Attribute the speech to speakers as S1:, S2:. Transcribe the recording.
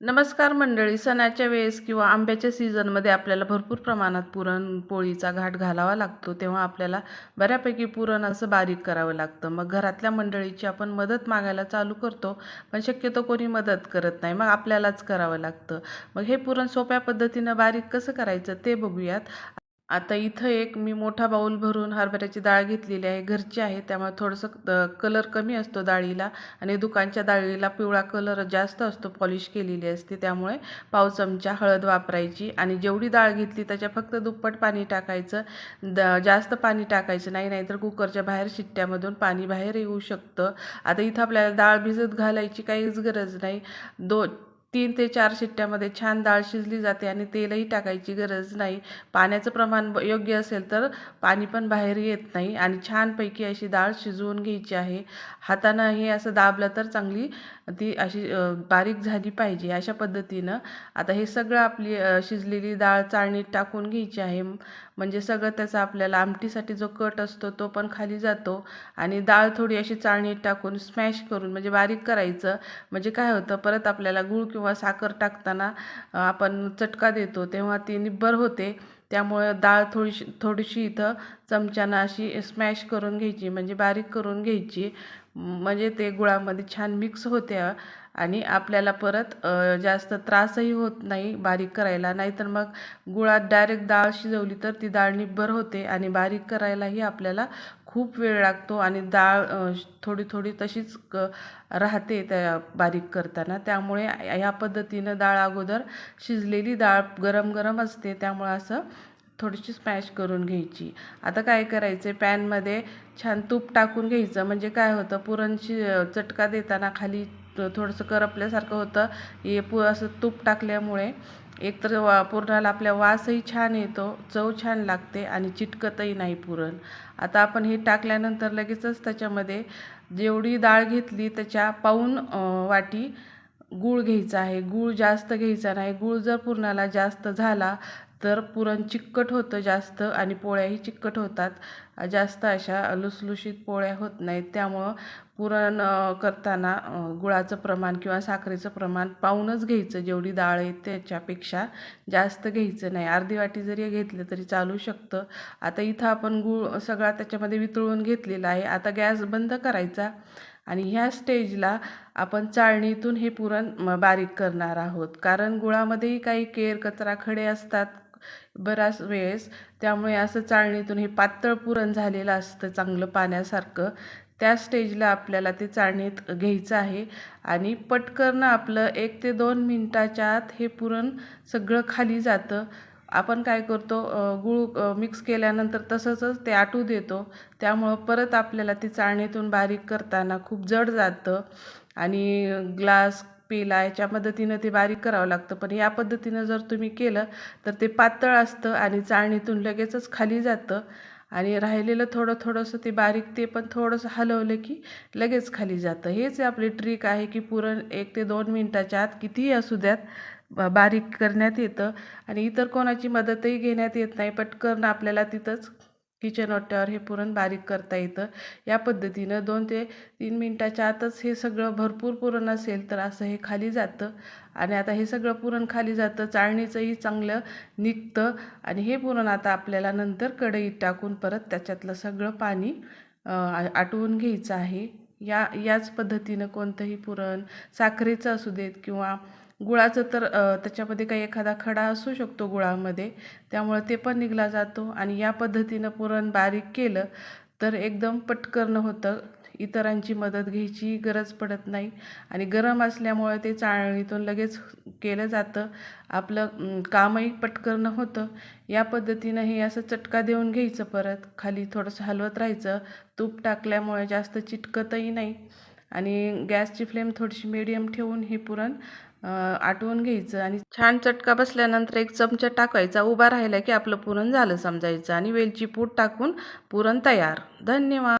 S1: नमस्कार मंडळी. सणाच्या वेळेस किंवा आंब्याच्या सीझनमध्ये आपल्याला भरपूर प्रमाणात पुरणपोळीचा घाट घालावा लागतो. तेव्हा आपल्याला बऱ्यापैकी पुरण असं बारीक करावं लागतं. मग घरातल्या मंडळीची आपण मदत मागायला चालू करतो पण शक्यतो कोणी मदत करत नाही. मग आपल्यालाच करावं लागतं. मग हे पुरण सोप्या पद्धतीनं बारीक कसं करायचं ते बघूयात. आता इथं एक मी मोठा बाऊल भरून हरभऱ्याची डाळ घेतलेली आहे. घरची आहे त्यामुळे थोडंसं कलर कमी असतो डाळीला आणि दुकानच्या डाळीला पिवळा कलर जास्त असतो पॉलिश केलेली असते. त्यामुळे पाव चमचा हळद वापरायची आणि जेवढी डाळ घेतली त्याच्या फक्त दुप्पट पाणी टाकायचं द जास्त पाणी टाकायचं नाही नाहीतर कुकरच्या बाहेर शिट्ट्यामधून पाणी बाहेर येऊ शकतं. आता इथं आपल्याला डाळ भिजत घालायची काहीच गरज नाही. दो तीन ते चार शिट्ट्यामध्ये छान डाळ शिजली जाते आणि तेलही टाकायची गरज नाही. पाण्याचं प्रमाण योग्य असेल तर पाणी पण बाहेर येत नाही आणि छानपैकी अशी डाळ शिजवून घ्यायची आहे. हातानं हे असं दाबलं तर चांगली ती अशी बारीक झाली पाहिजे. अशा पद्धतीनं आता हे सगळं आपली शिजलेली डाळ चाळणीत टाकून घ्यायची आहे. म्हणजे सगळं त्याचा आपल्याला आमटीसाठी जो कट असतो तो पण खाली जातो आणि डाळ थोडी अशी चाळणीत टाकून स्मॅश करून म्हणजे बारीक करायचं. म्हणजे काय होतं परत आपल्याला गूळ किंवा साखर टाकताना आपण चटका देतो तेव्हा ती निब्बर होते. त्यामुळे डाळ थोडीशी थोडीशी इथं चमच्यानं अशी स्मॅश करून घ्यायची. म्हणजे बारीक करून घ्यायची. म्हणजे ते गुळामध्ये छान मिक्स होते आणि आपल्याला परत जास्त त्रासही होत नाही बारीक करायला. नाहीतर मग गुळात डायरेक्ट डाळ शिजवली तर ती डाळ निब्बर होते आणि बारीक करायलाही आपल्याला खूप वेळ लागतो आणि डाळ थोडी थोडी तशीच क राहते त्या बारीक करताना. त्यामुळे ह्या पद्धतीनं डाळ अगोदर शिजलेली डाळ गरम गरम असते. त्यामुळं असं थोडीशी स्मॅश करून घ्यायची. आता काय करायचं पॅनमध्ये छान तूप टाकून घ्यायचं. म्हणजे काय होतं? पुरणची चटका देताना खाली थोडंसं करपल्यासारखं होतं. हे पु असं तूप टाकल्यामुळे एकतर वा पुरणाला आपल्या वासही छान येतो चव छान लागते आणि चिटकतही नाही पुरण. आता आपण हे टाकल्यानंतर लगेचच त्याच्यामध्ये जेवढी डाळ घेतली त्याच्या पाऊन वाटी गूळ घ्यायचा आहे. गूळ जास्त घ्यायचा नाही. गूळ जर पुरणाला जास्त झाला तर पुरण चिकट होतं जास्त आणि पोळ्याही चिकट होतात. जास्त अशा लुसलुशीत पोळ्या होत नाहीत. त्यामुळं पुरण करताना गुळाचं प्रमाण किंवा साखरेचं प्रमाण पाहूनच घ्यायचं. जेवढी डाळ आहे त्याच्यापेक्षा जास्त घ्यायचं नाही. अर्धी वाटी जरी घेतलं तरी चालू शकतं. आता इथं आपण गूळ सगळा त्याच्यामध्ये वितळून घेतलेला आहे. आता गॅस बंद करायचा आणि ह्या स्टेजला आपण चाळणीतून हे पुरण बारीक करणार आहोत. कारण गुळामध्येही काही केर कचरा खडे असतात. बराच वेळेस. त्यामुळे असं चाळणीतून हे पातळ पुरण झालेलं असतं चांगलं पाण्यासारखं. त्या स्टेजला आपल्याला ते चाळणीत घ्यायचं आहे. आणि पटकन आपलं एक ते दोन मिनटाच्या आत हे पुरण सगळं खाली जातं. आपण काय करतो गूळ मिक्स केल्यानंतर तसंच ते आटू देतो. त्यामुळं परत आपल्याला ती चाळणीतून बारीक करताना खूप जड जातं. आणि ग्लास पेला याच्या मदतीनं ते बारीक करावं लागतं. पण या पद्धतीनं जर तुम्ही केलं तर ते पातळ असतं आणि चाळणीतून लगेचच खाली जातं. आणि राहिलेलं थोडं थोडंसं ते बारीक ते पण थोडंसं हलवलं की लगेच खाली जातं. हेच आपली ट्रिक आहे की पुरण एक ते दोन मिनटाच्या आत कितीही असू द्यात बारीक करण्यात येतं. आणि इतर कोणाची मदतही घेण्यात येत नाही. पटकन आपल्याला तिथंच किचन ओट्यावर हे पुरण बारीक करता येतं. या पद्धतीनं दोन ते तीन मिनटाच्या आतच हे सगळं भरपूर पुरण असेल तर असं हे खाली जातं. आणि आता हे सगळं पुरण खाली जातं चाळणीचंही चांगलं निघतं आणि हे पुरण आता आपल्याला नंतर कढईत टाकून परत त्याच्यातलं सगळं पाणी आटवून घ्यायचं आहे. या याच पद्धतीनं कोणतंही पुरण साखरेचं असू देत किंवा गुळाचं तर त्याच्यामध्ये काही एखादा खडा असू शकतो गुळामध्ये त्यामुळं ते पण निघला जातो. आणि या पद्धतीनं पुरण बारीक केलं तर एकदम पटकन होतं. इतरांची मदत घ्यायची गरज पडत नाही. आणि गरम असल्यामुळे ते चाळणीतून लगेच केलं जातं. आपलं कामही पटकन होतं. या पद्धतीनं हे असं चटका देऊन घ्यायचं परत. खाली थोडंसं हलवत राहायचं. तूप टाकल्यामुळे जास्त चिटकतही नाही. आणि गॅसची फ्लेम थोडीशी मिडियम ठेवून हे पुरण आटवून घ्यायचं आणि छान चटका बसल्यानंतर एक चमचा टाकायचा उभा राहिला की आपलं पुरण झालं समजायचं आणि वेलची पूड टाकून पुरण तयार. धन्यवाद.